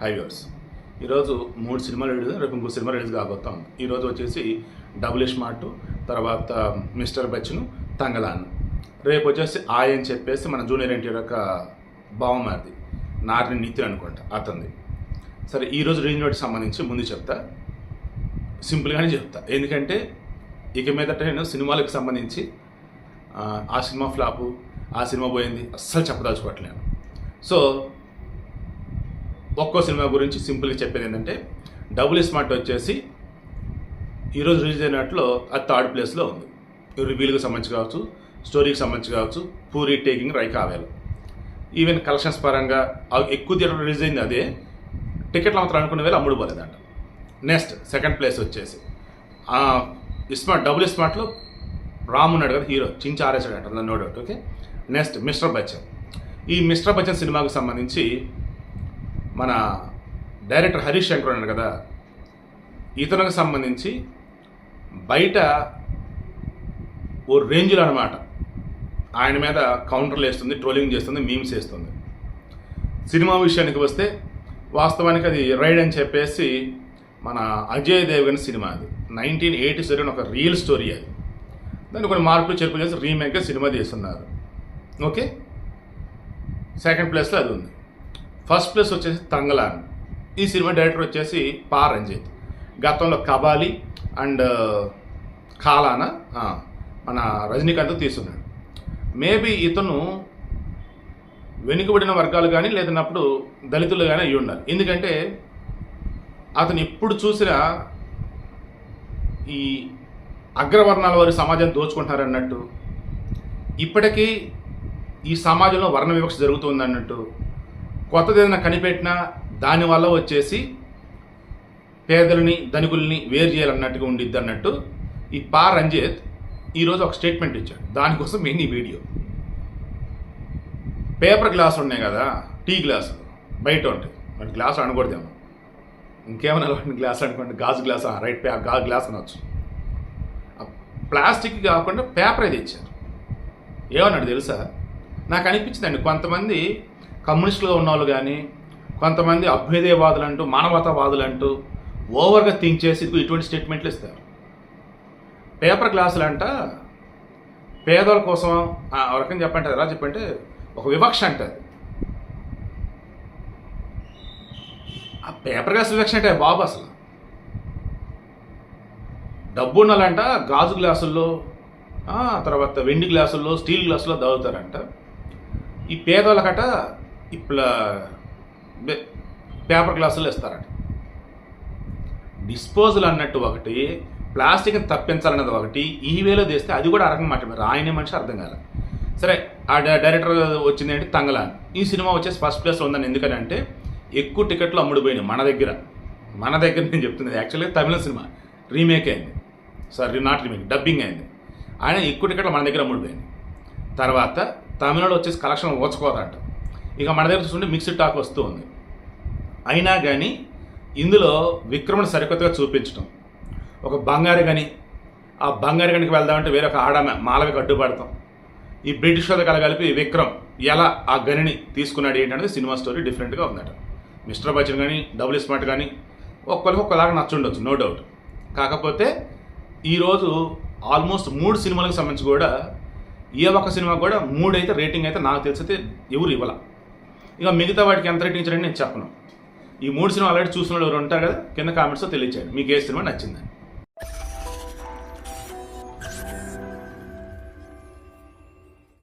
హైవేర్స్ ఈరోజు మూడు సినిమాలు రిలీజ్ రేపు ఇంకో సినిమా రిలీజ్ కాబోతా ఉంది. ఈరోజు వచ్చేసి డబుల్ స్మార్ట్ తర్వాత మిస్టర్ బచ్చన్ తంగలాన్ రేపు వచ్చేసి ఆయ అని చెప్పేసి మన జూనియర్ ఎన్టీఆర్ యొక్క బావమారిది నారిని నితిన్ అనుకుంటా అతంది సరే ఈరోజు రిలీజ్ సంబంధించి ముందు చెప్తా. సింపుల్గానే చెప్తా. ఎందుకంటే ఇక మీదట నేను సినిమాలకు సంబంధించి ఆ సినిమా ఫ్లాపు ఆ సినిమా పోయింది అస్సలు చెప్పదలుచుకోవట్లేను సో ఒక్కో సినిమా గురించి సింపుల్గా చెప్పేది ఏంటంటే డబుల్ స్మార్ట్ వచ్చేసి ఈరోజు రిలీజ్ అయినట్లో అది థర్డ్ ప్లేస్లో ఉంది. రివ్యూలకు సంబంధించి కావచ్చు స్టోరీకి సంబంధించి కావచ్చు పూరి టేకింగ్ రై కావాలి ఈవెన్ కలెక్షన్స్ పరంగా అవి ఎక్కువ థియేటర్ రిలీజ్ అయింది అదే టికెట్లు మాత్రం అనుకునే వేళ అమ్ముడు పోలేదంట. నెక్స్ట్ సెకండ్ ప్లేస్ వచ్చేసి. స్మార్ట్ డబుల్ స్మార్ట్లో రామ్ ఉన్నాడు కదా హీరో చించి ఆరేసాడు అంట no doubt okay? Next mister Bachchan. ఈ మిస్టర్ బచ్చన్ సినిమాకు సంబంధించి మన డైరెక్టర్ హరీష్ శంకర్ ఉన్నాడు కదా ఇతనికి సంబంధించి బయట ఓ రేంజ్లో అనమాట ఆయన మీద కౌంటర్లు వేస్తుంది ట్రోలింగ్ చేస్తుంది మీమ్స్ వేస్తుంది. సినిమా విషయానికి వస్తే వాస్తవానికి అది రైడ్ అని చెప్పేసి మన అజయ్ దేవగన్ సినిమా అది. నైన్టీన్ ఎయిటీ సెవెన్ ఒక రియల్ స్టోరీ అది. దాన్ని కొన్ని మార్పులు చేర్పులు చేసి రీమేక్గా సినిమా తీస్తున్నారు. ఓకే? సెకండ్ ప్లేస్లో అది ఉంది. ఫస్ట్ ప్లేస్ వచ్చేసి తంగలాన్ ఈ సినిమా డైరెక్టర్ వచ్చేసి పా రంజిత్. గతంలో కబాలి అండ్ ఖాలాన మన రజనీకాంత్ తీసున్నాడు మేబీ ఇతను వెనుకబడిన వర్గాలు కానీ లేదన్నప్పుడు దళితులు కానీ అయి ఉండాలి. ఎందుకంటే అతను ఎప్పుడు చూసినా ఈ అగ్రవర్ణాల వారి సమాజాన్ని దోచుకుంటున్నారు అన్నట్టు ఇప్పటికీ ఈ సమాజంలో వర్ణ వివక్ష జరుగుతుంది అన్నట్టు కొత్తది ఏదైనా కనిపెట్టినా దానివల్ల వచ్చేసి పేదలని ధనికుల్ని వేరు చేయాలన్నట్టుగా ఉండిద్ది అన్నట్టు ఈ పా రంజిత్ ఈరోజు ఒక స్టేట్మెంట్ ఇచ్చాడు. దానికోసం మెయిన్ ఈ వీడియో. పేపర్ గ్లాసులు ఉన్నాయి కదా టీ గ్లాసులు బయట ఉంటాయి వాటి గ్లాసులు అనకూడదేమో ఇంకేమైనా అలవాటు గ్లాస్ అనుకోండి గాజు గ్లాస్? రైట్ పే గాజు గ్లాస్ అనొచ్చు. ప్లాస్టిక్ కాకుండా పేపర్ అది ఇచ్చారు ఏమన్నాడు తెలుసా? నాకు అనిపించిందండి కొంతమంది కమ్యూనిస్టులుగా ఉన్నవాళ్ళు కానీ కొంతమంది అభ్యుదయవాదులు అంటూ మానవతావాదులు అంటూ ఓవర్గా థింక్ చేసి ఇటువంటి స్టేట్మెంట్లు ఇస్తారు. పేపర్ గ్లాసులు అంట పేదల కోసం ఆ, రకం చెప్పంటే ఎలా చెప్పంటే ఒక వివక్ష అంట ఆ పేపర్ గ్లాస్ వివక్ష అంటే బాబు అసలు. డబ్బు ఉన్నాలంట గాజు గ్లాసుల్లో తర్వాత వెండి గ్లాసుల్లో స్టీల్ గ్లాసుల్లో తాగుతారంట ఈ పేదోళ్ళకట ఇట్లా పేపర్ గ్లాసుల్లో ఇస్తారంట. డిస్పోజల్ అన్నట్టు ఒకటి ప్లాస్టిక్ని తప్పించాలన్నది ఒకటి ఈ వేలో తీస్తే అది కూడా అరకం మాట. ఆయనే మనిషి అర్థం కాదు సరే ఆ డై- డైరెక్టర్ వచ్చింది ఏంటి? తంగలా. ఈ సినిమా వచ్చేసి ఫస్ట్ ప్లేస్లో ఉందని ఎందుకని అంటే ఎక్కువ టికెట్లు అమ్ముడుపోయినాయి మన దగ్గర. మన దగ్గర నేను చెప్తున్నది యాక్చువల్గా తమిళ సినిమా. రీమేక్ అయింది. సారీ నాట్ రీమేక్ డబ్బింగ్ అయింది. ఆయన ఎక్కువ టికెట్లు మన దగ్గర అమ్ముడిపోయింది. తర్వాత తమిళనాడు వచ్చేసి కలెక్షన్ ఓచుకోదంట ఇక మన దగ్గర చూస్తుంటే మిక్స్డ్ టాక్ వస్తూ ఉంది అయినా కానీ ఇందులో విక్రమను సరికొత్తగా చూపించడం ఒక బంగారు గని. ఆ బంగారు గనికి వెళ్దామంటే వేరే ఒక ఆడమ మాలవికి అడ్డుపడతాం ఈ బ్రిటిష్ వాళ్ళ కలగలిపి విక్రమ్ ఎలా ఆ గనిని తీసుకున్నాడు ఏంటనేది సినిమా స్టోరీ డిఫరెంట్గా ఉందట. మిస్టర్ బచ్చన్ కానీ డబుల్ స్మార్ట్ కానీ ఒక్కొక్కరికి ఒక్కలాగా నచ్చుండొచ్చు నో డౌట్ కాకపోతే ఈరోజు ఆల్మోస్ట్ మూడు సినిమాలకు సంబంధించి కూడా ఏ ఒక్క సినిమా కూడా మూడు అయితే రేటింగ్ అయితే నాకు తెలిసితే ఎవరు ఇవ్వాల. ఇక మిగతా వాటికి ఎంత రేటింగ్ ఇచ్చారని నేను చెప్పను. ఈ మూడు సినిమా ఆల్రెడీ చూసిన వాళ్ళు ఎవరు ఉంటారు కదా కింద కామెంట్స్లో తెలియచేయండి. మీకు ఏ సినిమా నచ్చిందని.